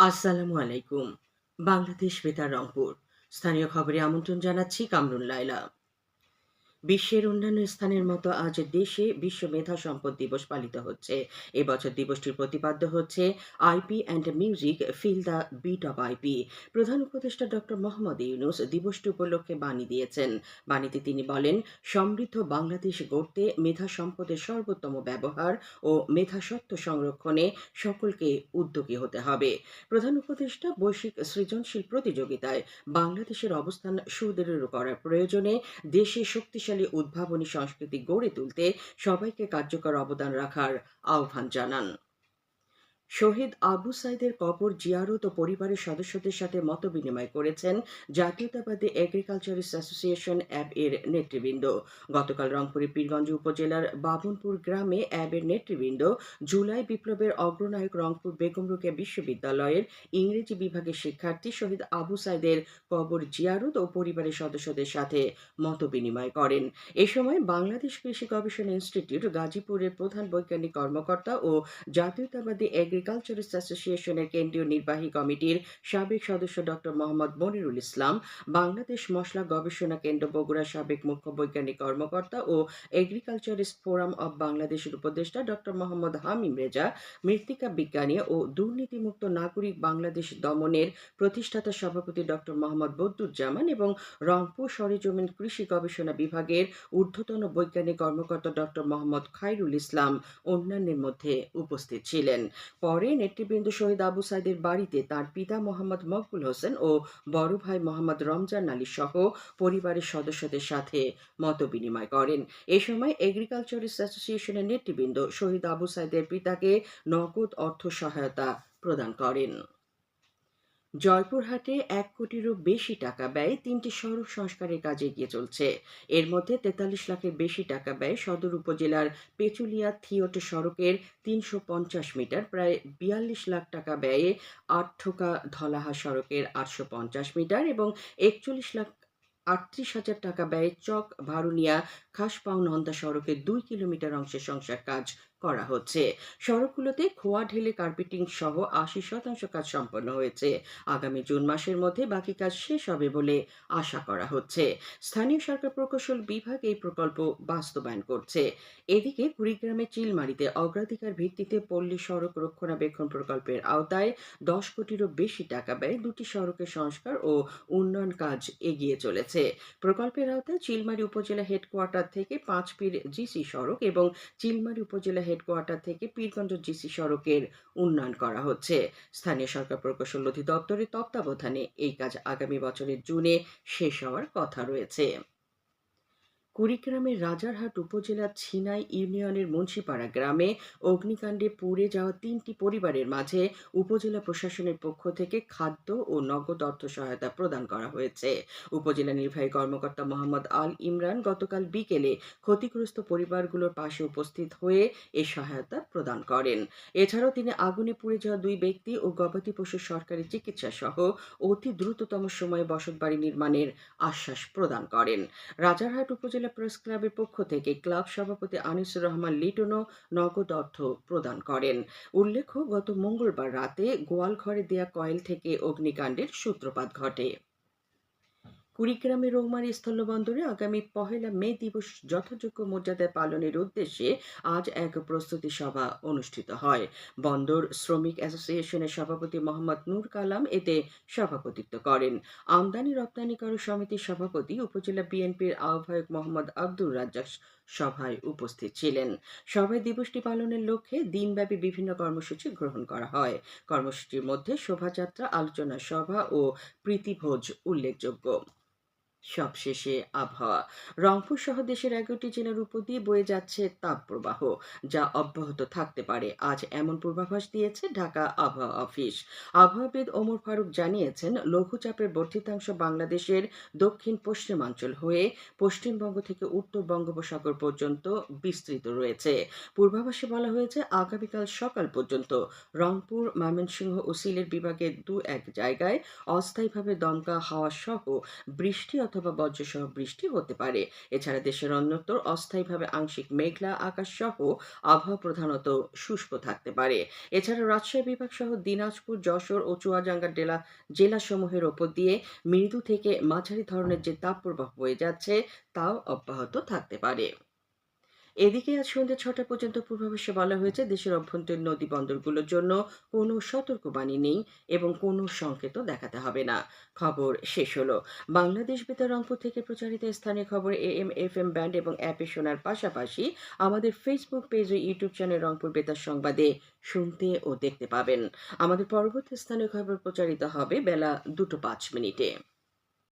আসসালামু আলাইকুম। বাংলাদেশ বেতার রংপুর। স্থানীয় খবরে আমন্ত্রণ জানাচ্ছি কামরুন লাইলা বিশ্বের অন্যান্য স্থানের মতো আজ দেশে বিশ্ব মেধা সম্পদ দিবস পালিত হচ্ছে। এবছর দিবসটির প্রতিপাদ্য হচ্ছে IP and music feel the beat of IP. প্রধান উপদেষ্টা ডক্টর মোহাম্মদ ইউনুস দিবসটি উপলক্ষে বাণী দিয়েছেন। বাণীতে তিনি বলেন, সমৃদ্ধ বাংলাদেশ গড়তে মেধা সম্পদের সর্বোত্তম ব্যবহার ও মেধা সত্ত্ব সংরক্ষণে সকলকে উদ্যোগী হতে হবে। প্রধান উপদেষ্টা বৈশ্বিক সৃজনশীল প্রতিযোগিতায় বাংলাদেশের অবস্থান সুদৃঢ় করার প্রয়োজনে দেশে শক্তিশালী উদ্ভাবনী সংস্কৃতি গড়ে তুলতে সবাইকে কার্যকর অবদান রাখার আহ্বান জানান। শহীদ আবু সাইদের কবর জিয়ারত ও পরিবারের সদস্যদের সাথে মত বিনিময় করেছেন জাতীয়তাবাদী এগ্রিকালচারিস্ট অ্যাসোসিয়েশন অ্যাব এর নেতৃবৃন্দ। গতকাল রংপুরের পীরগঞ্জ উপজেলার বাবনপুর গ্রামে অ্যাবের নেতৃবৃন্দ জুলাই বিপ্লবের অগ্রনায়ক রংপুর বেগম রোকেয়া বিশ্ববিদ্যালয়ের ইংরেজি বিভাগের শিক্ষার্থী শহীদ আবু সাইদের কবর জিয়ারত ও পরিবারের সদস্যদের সাথে মত বিনিময় করেন। এ সময় বাংলাদেশ কৃষি গবেষণা ইনস্টিটিউট গাজীপুরের প্রধান বৈজ্ঞানিক কর্মকর্তা ও জাতীয়তাবাদী এগ্রিকালচারিস্ট অ্যাসোসিয়েশনের কেন্দ্রীয় নির্বাহী কমিটির সাবেক সদস্য ডক্টর মোহাম্মদ মনিরুল ইসলাম, বাংলাদেশ মশলা গবেষণা কেন্দ্র বগুড়ার সাবেক মুখ্য বৈজ্ঞানিক কর্মকর্তা ও এগ্রিকালচারিস্ট ফোরাম অব বাংলাদেশের উপদেষ্টা ডক্টর মোহাম্মদ হামিম রেজা, মৃত্তিকা বিজ্ঞানী ও দুর্নীতিমুক্ত নাগরিক বাংলাদেশ দমনের প্রতিষ্ঠাতা সভাপতি ডক্টর মোহাম্মদ বদরুজ্জামান এবং রংপুর সরেজমিন কৃষি গবেষণা বিভাগের ঊর্ধ্বতন বৈজ্ঞানিক কর্মকর্তা ডক্টর মোহাম্মদ খাইরুল ইসলাম অন্যান্যের মধ্যে উপস্থিত ছিলেন। পরে নেতৃবৃন্দ শহীদ আবু সাইদের বাড়িতে। তার পিতা মোহাম্মদ মকবুল হোসেন ও বড় ভাই মোহাম্মদ রমজান আলী সহ পরিবারের সদস্যদের সাথে মত বিনিময় করেন। এ সময় এগ্রিকালচারিস্ট অ্যাসোসিয়েশনের নেতৃবৃন্দ শহীদ আবু সাইদের পিতাকে নগদ অর্থ সহায়তা প্রদান করেন। জয়পুরহাটে এক কোটিরও বেশি টাকা ব্যয় তিনটি সড়ক সংস্কারের কাজে এগিয়ে চলছে। এর মধ্যে তেতাল্লিশ লাখের বেশি টাকা ব্যয় সদর উপজেলার পেচুলিয়া থিওট সড়কের তিনশো পঞ্চাশ মিটার, প্রায় বিয়াল্লিশ লাখ টাকা ব্যয়ে আটঠোকা ধলাহা সড়কের আটশো পঞ্চাশ মিটার এবং একচল্লিশ লাখ আটত্রিশ হাজার টাকা ব্যয়ে চক ভারুনিয়া খাসপাও নন্দা সড়কের দুই কিলোমিটার অংশের সংসার কাজ করা হচ্ছে। সড়কগুলোতে খোয়া ঢেলে কার্পেটিং সহ আশি শতাংশ কাজ সম্পন্ন হয়েছে। আগামী জুন মাসের মধ্যে বাকি কাজ শেষ হবে বলে আশা করা হচ্ছে। স্থানীয় সরকার প্রকৌশল বিভাগ এই প্রকল্প বাস্তবায়ন করছে। এদিকে কুড়িগ্রামের চিলমারিতে অগ্রাধিকার ভিত্তিতে পল্লী সড়ক রক্ষণাবেক্ষণ প্রকল্পের আওতায় দশ কোটিরও বেশি টাকা ব্যয় দুটি সড়কের সংস্কার ও উন্নয়ন কাজ এগিয়ে চলেছে। প্রকল্পের আওতায় চিলমারি উপজেলা হেডকোয়ার্টার থেকে পাঁচপীর জিসি সড়ক এবং চিলমারি উপজেলা হেডকোয়ার্টার থেকে পীরগঞ্জ জিসি সড়কের উন্নয়ন করা হচ্ছে। স্থানীয় সরকার প্রকৌশল অধিদপ্তরের তত্ত্বাবধানে এই কাজ আগামী বছরের জুনে শেষ হওয়ার কথা রয়েছে। কুড়িগ্রামের রাজারহাট উপজেলার ছিনাই ইউনিয়নের মুন্সিপাড়া গ্রামে অগ্নিকাণ্ডে পুড়ে যাওয়া তিনটি পরিবারের মাঝে উপজেলা প্রশাসনের পক্ষ থেকে খাদ্য ও নগদ অর্থ সহায়তা প্রদান করা হয়েছে। উপজেলা নির্বাহী কর্মকর্তা মোহাম্মদ আল ইমরান গতকাল বিকেলে ক্ষতিগ্রস্ত পরিবারগুলোর পাশে উপস্থিত হয়ে এ সহায়তা প্রদান করেন। এছাড়াও তিনি আগুনে পুড়ে যাওয়া দুই ব্যক্তি ও গবাদি পশুর সরকারি চিকিৎসা সহ অতি দ্রুততম সময়ে বসতবাড়ি নির্মাণের আশ্বাস প্রদান করেন। রাজারহাট উপজেলা প্রেস ক্লাবের পক্ষ থেকে ক্লাব সভাপতি আনিসুর রহমান লিটনও নগদ অর্থ প্রদান করেন। উল্লেখ্য, গত মঙ্গলবার রাতে গোয়ালঘরে দেয়া কয়েল থেকে অগ্নিকাণ্ডের সূত্রপাত ঘটে। কুড়িগ্রামের রৌমারী স্থলবন্দরে আগামী পহেলা মে দিবস যথাযোগ্য মর্যাদায় পালনের উদ্দেশ্যে আজ এক প্রস্তুতি সভা অনুষ্ঠিত হয়। বন্দর শ্রমিক অ্যাসোসিয়েশনের সভাপতি মোহাম্মদ নূর কালাম এতে সভাপতিত্ব করেন। আমদানি রপ্তানিকারক সমিতির সভাপতি উপজেলা বিএনপির আহ্বায়ক মোহাম্মদ আব্দুর রাজ্জাক সভায় উপস্থিত ছিলেন। সভায় দিবসটি পালনের লক্ষ্যে দিনব্যাপী বিভিন্ন কর্মসূচি গ্রহণ করা হয়। কর্মসূচির মধ্যে শোভাযাত্রা, আলোচনা সভা ও প্রীতিভোজ উল্লেখযোগ্য। সবশেষে আবহাওয়া। রংপুর সহ দেশের এগারোটি জেলার উপর দিয়ে বয়ে যাচ্ছে তাপপ্রবাহ, যা অব্যাহত থাকতে পারে। আজ এমন পূর্বাভাস দিয়েছে ঢাকা আবহাওয়া অফিস। আবহাওয়াবিদ ওমর ফারুক জানিয়েছেন, লঘুচাপের বর্ধিতাংশ বাংলাদেশের দক্ষিণ পশ্চিমাঞ্চল হয়ে পশ্চিমবঙ্গ থেকে উত্তর বঙ্গোপসাগর পর্যন্ত বিস্তৃত রয়েছে। পূর্বাভাসে বলা হয়েছে, আগামীকাল সকাল পর্যন্ত রংপুর, ময়মনসিংহ ও সিলেট বিভাগের দু এক জায়গায় অস্থায়ীভাবে দমকা হাওয়া সহ বৃষ্টি অথবা বজ্রসহ বৃষ্টি হতে পারে। এছাড়া দেশের অন্যত্র অস্থায়ীভাবে আংশিক মেঘলা আকাশ সহ আবহাওয়া প্রধানত শুষ্ক থাকতে পারে। এছাড়া রাজশাহী বিভাগ সহ দিনাজপুর, যশোর ও চুয়াডাঙ্গা জেলা জেলাসমূহের ওপর দিয়ে মৃদু থেকে মাঝারি ধরনের যে তাপপ্রবাহ বয়ে যাচ্ছে, তাও অব্যাহত থাকতে পারে। এদিকে আজ সন্ধ্যে ছটা পর্যন্ত পূর্বাভাসে বলা হয়েছে, দেশের অভ্যন্তরীণ নদী বন্দরগুলোর জন্য কোনো সতর্কবাণী নেই এবং কোনো সংকেতও দেখাতে হবে না। খবর শেষ হলো। বাংলাদেশ বেতার রংপুর থেকে প্রচারিত স্থানীয় খবর A M F M band এবং অ্যাপে শোনার পাশাপাশি আমাদের ফেসবুক পেজ ও ইউটিউব চ্যানেল রংপুর বেতার সংবাদে শুনতে ও দেখতে পাবেন। আমাদের পরবর্তী স্থানীয় খবর প্রচারিত হবে বেলা দুটো পাঁচ মিনিটে।